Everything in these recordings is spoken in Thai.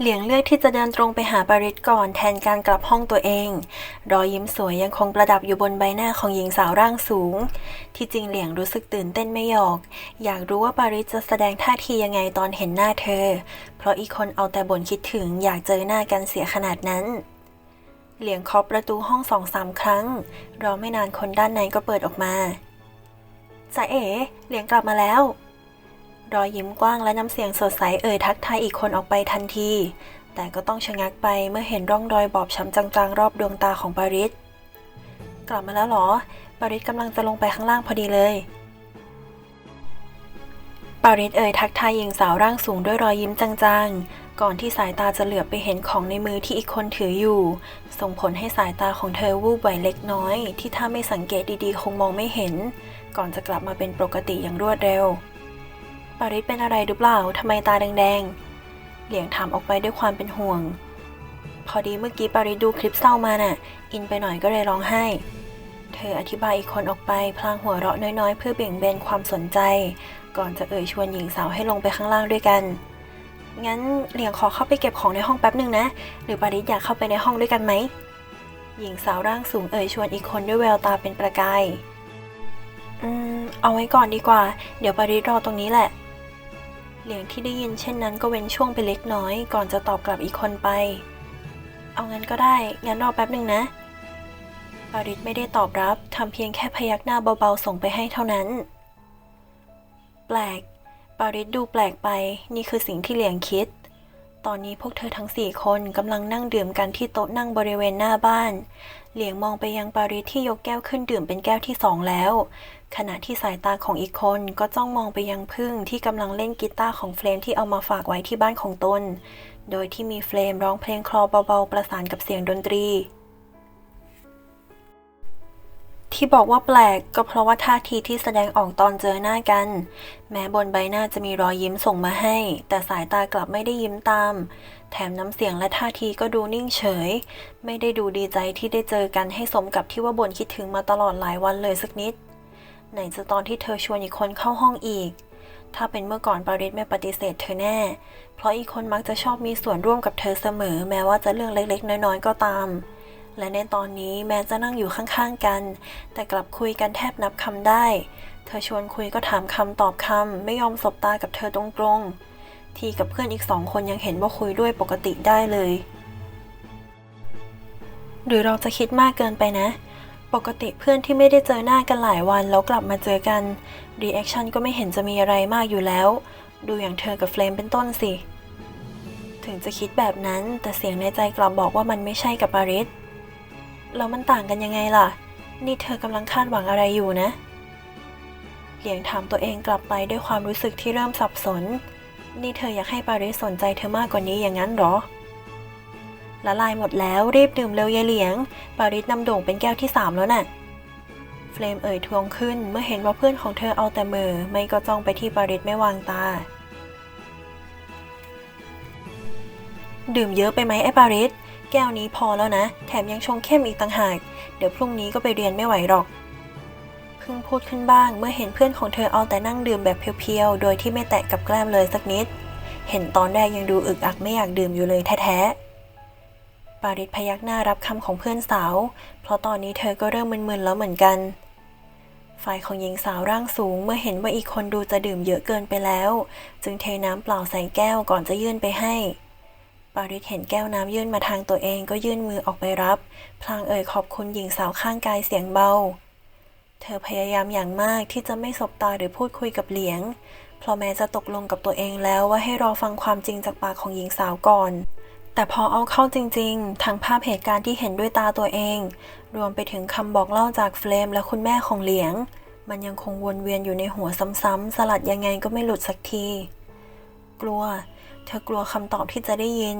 เหลียงเลือกที่จะเดินตรงไปหาปาริสก่อนแทนการกลับห้องตัวเอง รอยยิ้มสวยยังคงประดับอยู่บนใบหน้าของหญิงสาวร่างสูง ที่จริงเหลียงรู้สึกตื่นเต้นไม่หยอก อยากรู้ว่าปาริสจะแสดงท่าทียังไงตอนเห็นหน้าเธอ เพราะอีกคนเอาแต่บ่นคิดถึงอยากเจอหน้ากันเสียขนาดนั้น เหลียงเคาะประตูห้องสองสามครั้ง รอไม่นานคนด้านในก็เปิดออกมาจ่าเอ๋เหลียงกลับมาแล้ว รอยยิ้มกว้างและน้ำเสียงสดใสเอ่ยทักทายอีกคนออกไปทันที แต่ก็ต้องชะงักไปเมื่อเห็นร่องรอยบอบช้ำจางๆ รอบดวงตาของปาริสกลับมาแล้วเหรอ ปาริสกำลังจะลงไปข้างล่างพอดีเลย ปาริสเอ่ยทักทายหญิงสาวร่างสูงด้วยรอยยิ้มจางๆ ก่อนที่สายตาจะเหลือบไปเห็นของในมือที่อีกคนถืออยู่ ส่งผลให้สายตาของเธอวูบไหวเล็กน้อย ที่ถ้าไม่สังเกตดีๆ คงมองไม่เห็น ก่อนจะกลับมาเป็นปกติอย่างรวดเร็ว ปาริสเป็นอะไรหรือเปล่าทำไมตาแดงๆ เหลียงถามออกไปด้วยความเป็นห่วง พอดีเมื่อกี้ปาริสดูคลิปเศร้ามาน่ะ อินไปหน่อยก็เลยร้องไห้ เธออธิบายอีกคนออกไป พลางหัวเราะน้อยๆ เพื่อเบี่ยงเบนความสนใจ ก่อนจะเอ่ยชวนหญิงสาวให้ลงไปข้างล่างด้วยกัน งั้นเหลียงขอเข้าไปเก็บของในห้องแป๊บหนึ่งนะ หรือปาริสอยากเข้าไปในห้องด้วยกันไหม หญิงสาวร่างสูงเอ่ยชวนอีกคนด้วยแววตาเป็นประกาย อืม เอาไว้ก่อนดีกว่า เดี๋ยวปาริสรอตรงนี้แหละ เหลียงที่ได้ยินเช่นนั้นก็เว้นช่วงไปเล็กน้อย ก่อนจะตอบกลับอีกคนไป เอางั้นก็ได้ งั้นรอแป๊บหนึ่งนะปาริสไม่ได้ตอบรับทำเพียงแค่พยักหน้าเบาๆส่งไปให้เท่านั้น แปลก ปาริสดูแปลกไป นี่คือสิ่งที่เหลียงคิด ตอนนี้พวกเธอทั้งสี่คนกำลังนั่งดื่มกันที่โต๊ะนั่งบริเวณหน้าบ้าน เหลียงมองไปยังปาริสที่ยกแก้วขึ้นดื่มเป็นแก้วที่สองแล้ว ขณะที่สายตาของอีกคนก็จ้องมองไปยังพึ่งที่กำลังเล่นกีตาร์ของเฟรมที่เอามาฝากไว้ที่บ้านของตน โดยที่มีเฟรมร้องเพลงคลอเบาๆประสานกับเสียงดนตรี ที่บอกว่าแปลกก็เพราะว่าท่าทีที่แสดงออกตอนเจอหน้ากัน แม้บนใบหน้าจะมีรอยยิ้มส่งมาให้ แต่สายตากลับไม่ได้ยิ้มตาม แถมน้ำเสียงและท่าทีก็ดูนิ่งเฉย ไม่ได้ดูดีใจที่ได้เจอกันให้สมกับที่ว่าบ่นคิดถึงมาตลอดหลายวันเลยสักนิด ไหนจะตอนที่เธอชวนอีกคนเข้าห้องอีก ถ้าเป็นเมื่อก่อนปาริสไม่ปฏิเสธเธอแน่ เพราะอีกคนมักจะชอบมีส่วนร่วมกับเธอเสมอ แม้ว่าจะเรื่องเล็กๆ น้อยๆก็ตาม และในตอนนี้แม้จะนั่งอยู่ข้างๆกัน แต่กลับคุยกันแทบนับคำได้ เธอชวนคุยก็ถามคำตอบคำไม่ยอมสบตากับเธอตรงๆ ทีกับเพื่อนอีกสองคนยังเห็นว่าคุยด้วยปกติได้เลย หรือเราจะคิดมากเกินไปนะ ปกติเพื่อนที่ไม่ได้เจอหน้ากันหลายวันแล้วกลับมาเจอกันรีแอคชั่นก็ไม่เห็นจะมีอะไรมากอยู่แล้ว ดูอย่างเธอกับเฟรมเป็นต้นสิถึงจะคิดแบบนั้นแต่เสียงในใจกลับบอกว่ามันไม่ใช่กับปาริส แล้วมันต่างกันยังไงล่ะ นี่เธอกำลังคาดหวังอะไรอยู่นะ เหลียงถามตัวเองกลับไปด้วยความรู้สึกที่เริ่มสับสน นี่เธออยากให้ปาริสสนใจเธอมากกว่านี้อย่างนั้นหรอ ละลายหมดแล้วรีบดื่มเร็วยายเหลียง ปาริสนำโด่งเป็นแก้วที่สามแล้วน่ะ เฟรมเอ่ยทวงขึ้นเมื่อเห็นว่าเพื่อนของเธอเอาแต่มือ ไม่ก็จ้องไปที่ปาริสไม่วางตา ดื่มเยอะไปไหมไอ้ปาริส แก้วนี้พอแล้วนะ แถมยังชงเข้มอีกต่างหาก เดี๋ยวพรุ่งนี้ก็ไปเรียนไม่ไหวหรอก เพิ่งพูดขึ้นบ้างเมื่อเห็นเพื่อนของเธอเอาแต่นั่งดื่มแบบเพียวๆ โดยที่ไม่แตะกับแกล้มเลยสักนิด เห็นตอนแรกยังดูอึกอักไม่อยากดื่มอยู่เลยแท้ๆ ปาริสพยักหน้ารับคำของเพื่อนสาว เพราะตอนนี้เธอก็เริ่มมึนๆแล้วเหมือนกัน ฝ่ายของหญิงสาวร่างสูงเมื่อเห็นว่าอีกคนดูจะดื่มเยอะเกินไปแล้ว จึงเทน้ำเปล่าใส่แก้วก่อนจะยื่นไปให้ ปาริสเห็นแก้วน้ำยื่นมาทางตัวเองก็ยื่นมือออกไปรับ พลางเอ่ยขอบคุณหญิงสาวข้างกายเสียงเบา เธอพยายามอย่างมากที่จะไม่สบตาหรือพูดคุยกับเหลียง เพราะแม้จะตกลงกับตัวเองแล้วว่าให้รอฟังความจริงจากปากของหญิงสาวก่อน แต่พอเอาเข้าจริงๆ ทั้งภาพเหตุการณ์ที่เห็นด้วยตาตัวเอง รวมไปถึงคำบอกเล่าจากเฟรมและคุณแม่ของเหลียง มันยังคงวนเวียนอยู่ในหัวซ้ำๆสลัดยังไงก็ไม่หลุดสักที กลัว เธอกลัวคำตอบที่จะได้ยิน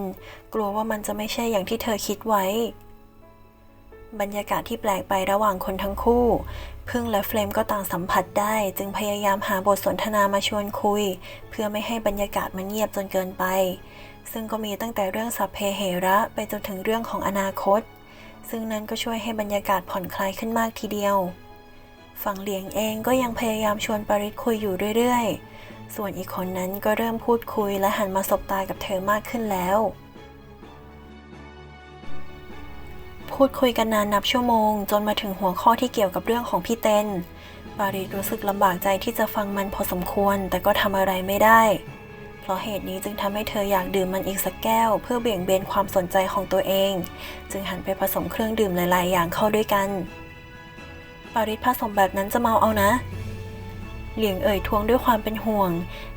กลัวว่ามันจะไม่ใช่อย่างที่เธอคิดไว้ บรรยากาศที่แปลกไประหว่างคนทั้งคู่ พึ่งและเฟรมก็ต่างสัมผัสได้ จึงพยายามหาบทสนทนามาชวนคุย เพื่อไม่ให้บรรยากาศมันเงียบจนเกินไป ซึ่งก็มีตั้งแต่เรื่องสัพเพเหระไปจนถึงเรื่องของอนาคต ซึ่งนั้นก็ช่วยให้บรรยากาศผ่อนคลายขึ้นมากทีเดียวฝั่งเหลียงเองก็ยังพยายามชวนปริสคุยอยู่เรื่อยๆ ส่วนอีกคนนั้นก็เริ่มพูดคุยและหันมาสบตากับเธอมากขึ้นแล้ว พูดคุยกันนานนับชั่วโมง จนมาถึงหัวข้อที่เกี่ยวกับเรื่องของพี่เต้นปาริสรู้สึกลำบากใจที่จะฟังมันพอสมควร แต่ก็ทำอะไรไม่ได้ เพราะเหตุนี้จึงทำให้เธออยากดื่มมันอีกสักแก้ว เพื่อเบี่ยงเบนความสนใจของตัวเอง จึงหันไปผสมเครื่องดื่มหลาย ๆ อย่างเข้าด้วยกัน ปาริสผสมแบบนั้นจะเมาเอานะ เหลียงเอ่ยทวงด้วยความเป็นห่วง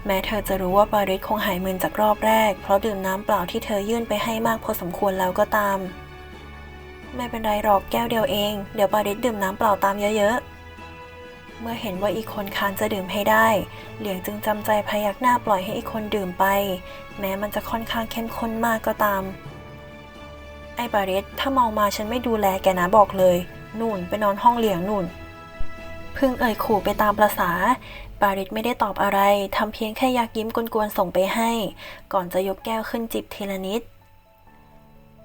แม้เธอจะรู้ว่าปาริสคงหายมึนจากรอบแรก เพราะดื่มน้ำเปล่าที่เธอยื่นไปให้มากพอสมควรแล้วก็ตาม ไม่เป็นไรหรอกแก้วเดียวเอง เดี๋ยวปาริสดื่มน้ำเปล่าตามเยอะๆ เมื่อเห็นว่าอีกคนคานจะดื่มให้ได้ เหลียงจึงจำใจพยักหน้าปล่อยให้อีกคนดื่มไป แม้มันจะค่อนข้างเข้มข้นมากก็ตาม ไอ้ปาริสถ้าเมามาฉันไม่ดูแลแกนะบอกเลย นู่นไปนอนห้องเหลียงนู่น พึ่งเอ่ยขู่ไปตามประษาปาริสไม่ได้ตอบอะไร ทำเพียงแค่ยักยิ้มกวนๆส่งไปให้ ก่อนจะยกแก้วขึ้นจิบทีละนิด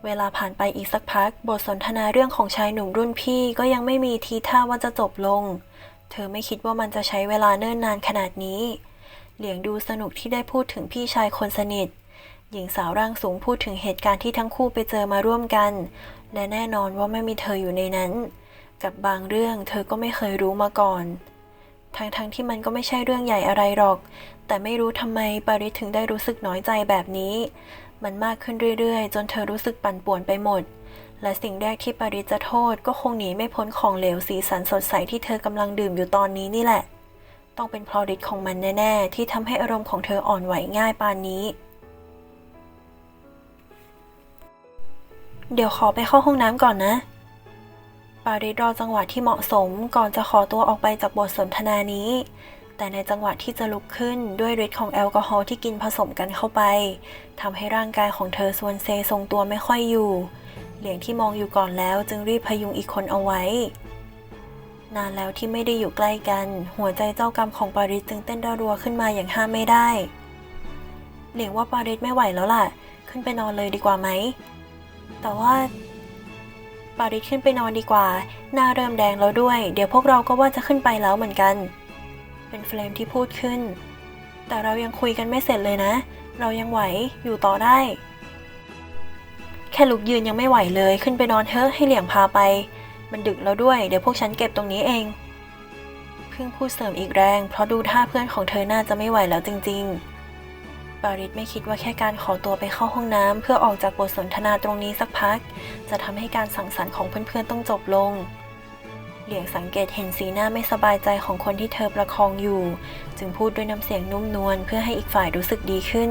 เวลาผ่านไปอีกสักพัก บทสนทนาเรื่องของชายหนุ่มรุ่นพี่ก็ยังไม่มีทีท่าว่าจะจบลง เธอไม่คิดว่ามันจะใช้เวลาเนิ่นนานขนาดนี้ เหลียงดูสนุกที่ได้พูดถึงพี่ชายคนสนิท หญิงสาวร่างสูงพูดถึงเหตุการณ์ที่ทั้งคู่ไปเจอมาร่วมกัน และแน่นอนว่าไม่มีเธออยู่ในนั้น กับบางเรื่องเธอก็ไม่เคยรู้มาก่อน ทั้งๆทที่มันก็ไม่ใช่เรื่องใหญ่อะไรหรอก แต่ไม่รู้ทำไมปาริสถึงได้รู้สึกน้อยใจแบบนี้ มันมากขึ้นเรื่อยๆ จนเธอรู้สึกปั่นป่วนไปหมด และสิ่งแรกที่ปาริสจะโทษก็คงหนีไม่พ้นของเหลวสีสันสดใสที่เธอกำลังดื่มอยู่ตอนนี้นี่แหละ ต้องเป็นเพราะฤทธิ์ของมันแน่ๆ ที่ทำให้อารมณ์ของเธออ่อนไหวง่ายปานนี้เดี๋ยวขอไปเข้าห้องน้ำก่อนนะ ปาริสรอจังหวะที่เหมาะสมก่อนจะขอตัวออกไปจากบทสนทนานี้ แต่ในจังหวะที่จะลุกขึ้นด้วยฤทธิ์ของแอลกอฮอล์ที่กินผสมกันเข้าไปทำให้ร่างกายของเธอส่วนเซทรงตัวไม่ค่อยอยู่ เหลียงที่มองอยู่ก่อนแล้วจึงรีบพยุงอีกคนเอาไว้ นานแล้วที่ไม่ได้อยู่ใกล้กัน หัวใจเจ้ากรรมของปาริสจึงเต้นระรัวขึ้นมาอย่างห้ามไม่ได้ เหลียงว่าปาริสไม่ไหวแล้วล่ะ ขึ้นไปนอนเลยดีกว่าไหมแต่ว่า ปาริสขึ้นไปนอนดีกว่า หน้าเริ่มแดงแล้วด้วย เดี๋ยวพวกเราก็ว่าจะขึ้นไปแล้วเหมือนกัน เป็นเฟรมที่พูดขึ้น แต่เรายังคุยกันไม่เสร็จเลยนะ เรายังไหว อยู่ต่อได้ แค่ลุกยืนยังไม่ไหวเลย ขึ้นไปนอนเถอะให้เหลี่ยงพาไป มันดึกแล้วด้วย เดี๋ยวพวกฉันเก็บตรงนี้เอง เพิ่งพูดเสริมอีกแรง เพราะดูท่าเพื่อนของเธอน่าจะไม่ไหวแล้วจริง ๆ ปาริสไม่คิดว่าแค่การขอตัวไปเข้าห้องน้ำเพื่อออกจากบทสนทนาตรงนี้สักพัก จะทำให้การสังสรรค์ของเพื่อนๆต้องจบลง เหลียงสังเกตเห็นสีหน้าไม่สบายใจของคนที่เธอประคองอยู่ จึงพูดด้วยน้ำเสียงนุ่มนวลเพื่อให้อีกฝ่ายรู้สึกดีขึ้น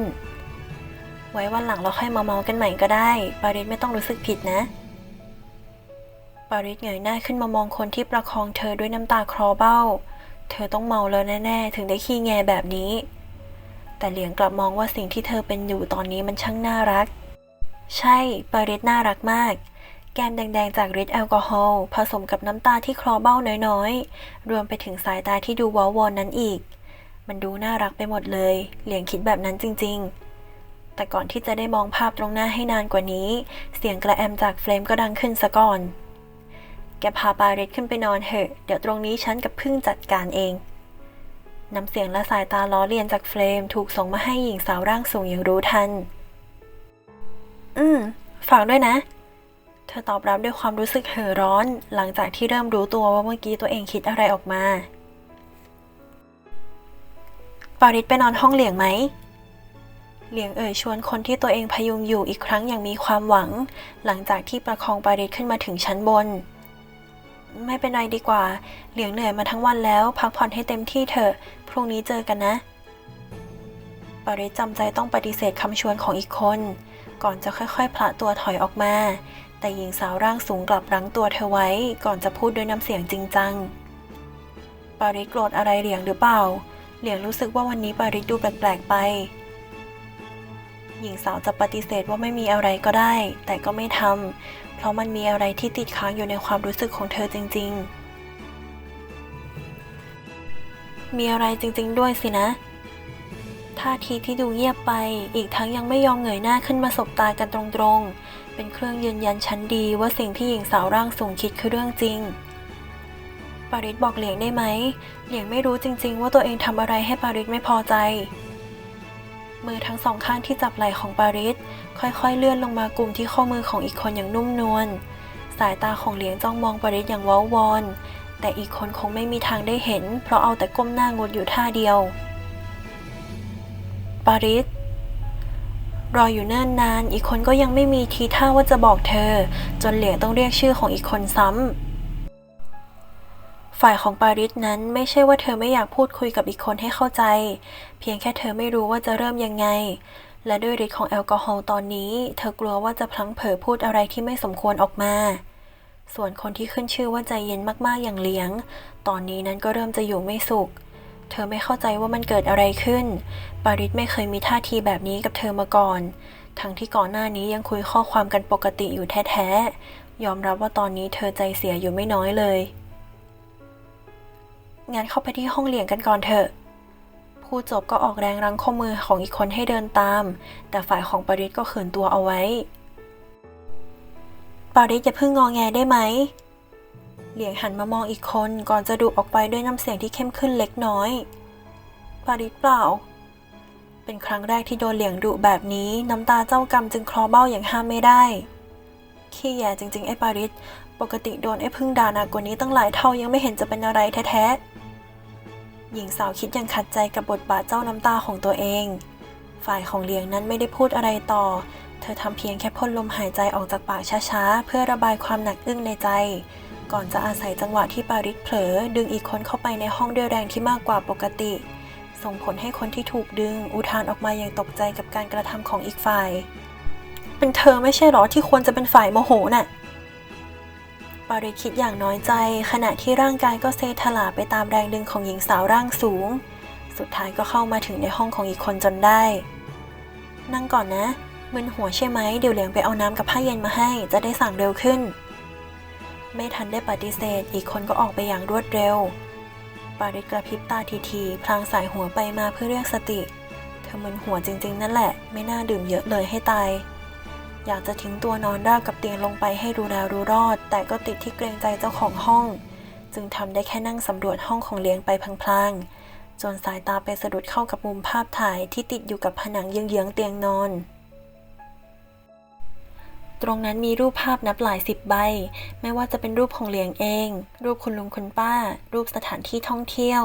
ไว้วันหลังเราค่อยมาเมากันใหม่ก็ได้ ปาริสไม่ต้องรู้สึกผิดนะปาริสเงยหน้าขึ้นมามองคนที่ประคองเธอด้วยน้ำตาคลอเบ้า เธอต้องเมาแล้วแน่ๆ ถึงได้ขี้แงแบบนี้ แต่เหลียงกลับมองว่าสิ่งที่เธอเป็นอยู่ตอนนี้มันช่างน่ารัก ใช่ปาริสน่ารักมาก แก้มแดงๆจากฤทธิ์แอลกอฮอล์ผสมกับน้ำตาที่คลอเบ้าน้อยๆ รวมไปถึงสายตาที่ดูว้าวอนนั้นอีก มันดูน่ารักไปหมดเลย เหลียงคิดแบบนั้นจริง ๆ แต่ก่อนที่จะได้มองภาพตรงหน้าให้นานกว่านี้ เสียงกระแอมจากเฟรมก็ดังขึ้นซะก่อน แกพาปาริสขึ้นไปนอนเถอะ เดี๋ยวตรงนี้ฉันกับพึ่งจัดการเอง น้ำเสียงและสายตาล้อเลียนจากเฟรมถูกส่งมาให้หญิงสาวร่างสูงอย่างรู้ทัน อืม ฝากด้วยนะ เธอตอบรับด้วยความรู้สึกเห่อร้อน หลังจากที่เริ่มรู้ตัวว่าเมื่อกี้ตัวเองคิดอะไรออกมา ปาริสไปนอนห้องเหลียงไหม เหลียงเอ่ยชวนคนที่ตัวเองพยุงอยู่อีกครั้งอย่างมีความหวัง หลังจากที่ประคองปาริสขึ้นมาถึงชั้นบน ไม่เป็นไรดีกว่า เหลียงเหนื่อยมาทั้งวันแล้ว พักผ่อนให้เต็มที่เถอะ พรุ่งนี้เจอกันนะปาริจำใจต้องปฏิเสธคำชวนของอีกคน ก่อนจะค่อยๆพละตัวถอยออกมา แต่หญิงสาวร่างสูงกลับรั้งตัวเธอไว้ ก่อนจะพูดด้วยน้ำเสียงจริงจังปาริโกรธอะไรเหลียงหรือเปล่า เหลียงรู้สึกว่าวันนี้ปาริดูแปลกๆไปหญิงสาวจะปฏิเสธว่าไม่มีอะไรก็ได้ แต่ก็ไม่ทำ ราะมันมีอะไรที่ติดค้างอยู่ในความรู้สึกของเธอจริง ๆ มีอะไรจริง ๆ ด้วยสินะท่าทีที่ดูเงียบไป อีกทั้งยังไม่ยอมเงยหน้าขึ้นมาสบตากันตรงๆ เป็นเครื่องยืนยันชั้นดีว่าสิ่งที่หญิงสาวร่างสูงคิดคือเรื่องจริง ปาริสบอกเหลียงได้ไหม เหลียงไม่รู้จริง ๆ ว่าตัวเองทำอะไรให้ปาริสไม่พอใจ มือทั้งสองข้างที่จับไหล่ของปาริสค่อยๆ เลื่อนลงมากลุ่มที่ข้อมือของอีกคนอย่างนุ่มนวลสายตาของเหลียงจ้องมองปาริสอย่างว้าวอน แต่อีกคนคงไม่มีทางได้เห็น เพราะเอาแต่ก้มหน้างดอยู่ท่าเดียว ปาริสรออยู่เนิ่นนาน อีกคนก็ยังไม่มีทีท่าว่าจะบอกเธอ จนเหลียงต้องเรียกชื่อของอีกคนซ้ำ ฝ่ายของปาริสนั้นไม่ใช่ว่าเธอไม่อยากพูดคุยกับอีกคนให้เข้าใจ เพียงแค่เธอไม่รู้ว่าจะเริ่มยังไง และด้วยฤทธิ์ของแอลกอฮอล์ตอนนี้ เธอกลัวว่าจะพลั้งเผลอพูดอะไรที่ไม่สมควรออกมา ส่วนคนที่ขึ้นชื่อว่าใจเย็นมากๆอย่างเลี้ยง ตอนนี้นั้นก็เริ่มจะอยู่ไม่สุข เธอไม่เข้าใจว่ามันเกิดอะไรขึ้น ปาริสไม่เคยมีท่าทีแบบนี้กับเธอมาก่อน ทั้งที่ก่อนหน้านี้ยังคุยข้อความกันปกติอยู่แท้ๆยอมรับว่าตอนนี้เธอใจเสียอยู่ไม่น้อยเลย งั้นเข้าไปที่ห้องเลี้ยงกันก่อนเถอะผู้จบก็ออกแรงรั้งข้อมือของอีกคนให้เดินตาม แต่ฝ่ายของปาริสก็ขืนตัวเอาไว้ปาริสอย่าเพิ่งงอแงได้ไหม เหลียงหันมามองอีกคนก่อนจะดุออกไปด้วยน้ำเสียงที่เข้มขึ้นเล็กน้อยปาริสเปล่า เป็นครั้งแรกที่โดนเหลียงดุแบบนี้น้ำตาเจ้ากรรมจึงคลอเบ้าอย่างห้ามไม่ได้ ขี้แย่จริง ๆ ไอ้ปาริสปกติโดนไอ้พึ่งด่าหนักกว่านี้ตั้งหลายเท่ายังไม่เห็นจะเป็นอะไรแท้ๆ หญิงสาวคิดยังขัดใจกับบทบาทเจ้าน้ำตาของตัวเอง ฝ่ายของเลียงนั้นไม่ได้พูดอะไรต่อ เธอทำเพียงแค่พ่นลมหายใจออกจากปากช้าๆ เพื่อระบายความหนักอึ้งในใจ ก่อนจะอาศัยจังหวะที่ปาริสเผลอ ดึงอีกคนเข้าไปในห้องด้วยแรงที่มากกว่าปกติ ส่งผลให้คนที่ถูกดึง อุทานออกมาอย่างตกใจกับการกระทำของอีกฝ่าย เป็นเธอไม่ใช่หรอที่ควรจะเป็นฝ่ายโมโหน่ะ ปาริคิดอย่างน้อยใจ ขณะที่ร่างกายก็เซถลาไปตามแรงดึงของหญิงสาวร่างสูง สุดท้ายก็เข้ามาถึงในห้องของอีกคนจนได้ นั่งก่อนนะมึนหัวใช่ไหมเดี๋ยวเหลียงไปเอาน้ำกับผ้าเย็นมาให้ จะได้สั่งเร็วขึ้น ไม่ทันได้ปฏิเสธ อีกคนก็ออกไปอย่างรวดเร็ว ปาริกระพริบตาทีๆพลางสายหัวไปมาเพื่อเรียกสติ เธอมึนหัวจริงๆ นั่นแหละ ไม่น่าดื่มเยอะเลยให้ตาย อยากจะทิ้งตัวนอนราบกับเตียงลงไปให้รู้แล้วรู้รอด แต่ก็ติดที่เกรงใจเจ้าของห้อง จึงทำได้แค่นั่งสำรวจห้องของเลี้ยงไปพลางๆ จนสายตาไปสะดุดเข้ากับมุมภาพถ่ายที่ติดอยู่กับผนังเยื้องๆเตียงนอน ตรงนั้นมีรูปภาพนับหลายสิบใบ ไม่ว่าจะเป็นรูปของเลี้ยงเอง รูปคุณลุงคุณป้า รูปสถานที่ท่องเที่ยว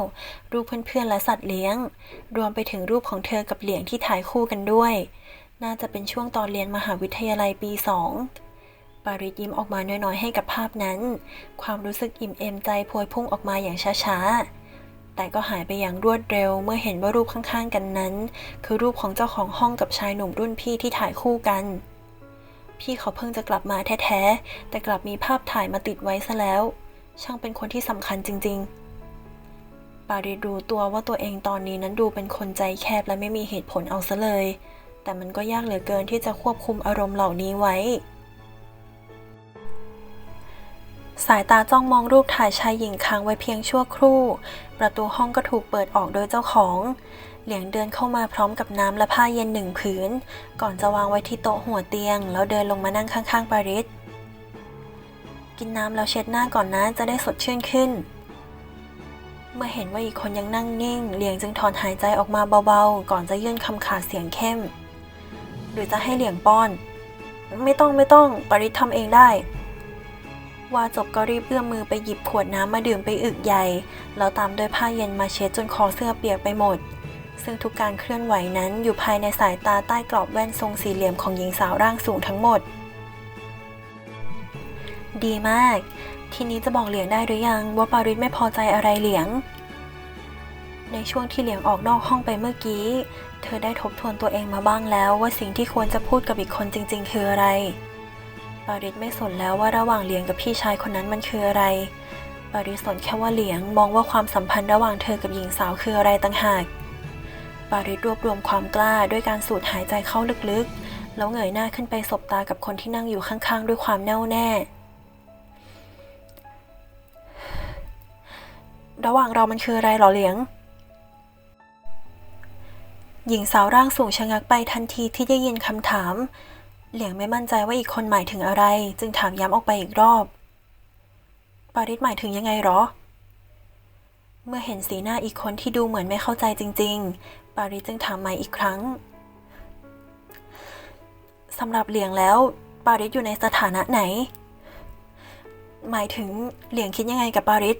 รูปเพื่อนๆและสัตว์เลี้ยง รวมไปถึงรูปของเธอกับเหลียงที่ถ่ายคู่กันด้วย น่าจะเป็นช่วงตอนเรียนมหาวิทยาลัยปีสองปาริยิ้มออกมาน้อยๆให้กับภาพนั้น ความรู้สึกอิ่มเอมใจพวยพุ่งออกมาอย่างช้าๆ แต่ก็หายไปอย่างรวดเร็วเมื่อเห็นว่ารูปข้างๆกันนั้น คือรูปของเจ้าของห้องกับชายหนุ่มรุ่นพี่ที่ถ่ายคู่กัน พี่เขาเพิ่งจะกลับมาแท้ๆ แต่กลับมีภาพถ่ายมาติดไว้ซะแล้ว ช่างเป็นคนที่สำคัญจริง ๆปาริสรู้ตัวว่าตัวเองตอนนี้นั้นดูเป็นคนใจแคบและไม่มีเหตุผลเอาซะเลย แต่มันก็ยากเหลือเกินที่จะควบคุมอารมณ์เหล่านี้ไว้ สายตาจ้องมองรูปถ่ายชายหญิงค้างไว้เพียงชั่วครู่ ประตูห้องก็ถูกเปิดออกโดยเจ้าของ เหลียงเดินเข้ามาพร้อมกับน้ำและผ้าเย็นหนึ่งผืน ก่อนจะวางไว้ที่โต๊ะหัวเตียง แล้วเดินลงมานั่งข้างๆปาริสกินน้ำแล้วเช็ดหน้าก่อนนะจะได้สดชื่นขึ้นเมื่อเห็นว่าอีกคนยังนั่งนิ่งเหลียงจึงถอนหายใจออกมาเบาๆ ก่อนจะยื่นคำขาดเสียงเข้ม หรือจะให้เหลียงป้อน ไม่ต้องไม่ต้องปริสทำเองได้ ว่าจบก็รีบเอื้อมมือไปหยิบขวดน้ำมาดื่มไปอึกใหญ่ แล้วตามด้วยผ้าเย็นมาเช็ดจนคอเสื้อเปียกไปหมด ซึ่งทุกการเคลื่อนไหวนั้นอยู่ภายในสายตาใต้กรอบแว่นทรงสี่เหลี่ยมของหญิงสาวร่างสูงทั้งหมด ดีมาก ทีนี้จะบอกเหลียงได้หรือยังว่าปาริสไม่พอใจอะไรเหลียง ในช่วงที่เหลียงออกนอกห้องไปเมื่อกี้ เธอได้ทบทวนตัวเองมาบ้างแล้วว่าสิ่งที่ควรจะพูดกับอีกคนจริง ๆ คืออะไร ปาริสไม่สนแล้วว่าระหว่างเหลียงกับพี่ชายคนนั้นมันคืออะไร ปาริสสนแค่ว่าเหลียงมองว่าความสัมพันธ์ระหว่างเธอกับหญิงสาวคืออะไรต่างหาก ปาริสรวบรวมความกล้าด้วยการสูดหายใจเข้าลึกๆ แล้วเงยหน้าขึ้นไปสบตากับคนที่นั่งอยู่ข้างๆ ด้วยความแน่วแน่ระหว่างเรามันคืออะไรหรอเหลียง หญิงสาวร่างสูงชะงักไปทันทีที่ได้ยินคำถาม เหลียงไม่มั่นใจว่าอีกคนหมายถึงอะไร จึงถามย้ำออกไปอีกรอบ ปาริสหมายถึงยังไงหรอ เมื่อเห็นสีหน้าอีกคนที่ดูเหมือนไม่เข้าใจจริง ๆ ปาริสจึงถามใหม่อีกครั้งสำหรับเหลียงแล้ว ปาริสอยู่ในสถานะไหน หมายถึงเหลียงคิดยังไงกับปาริส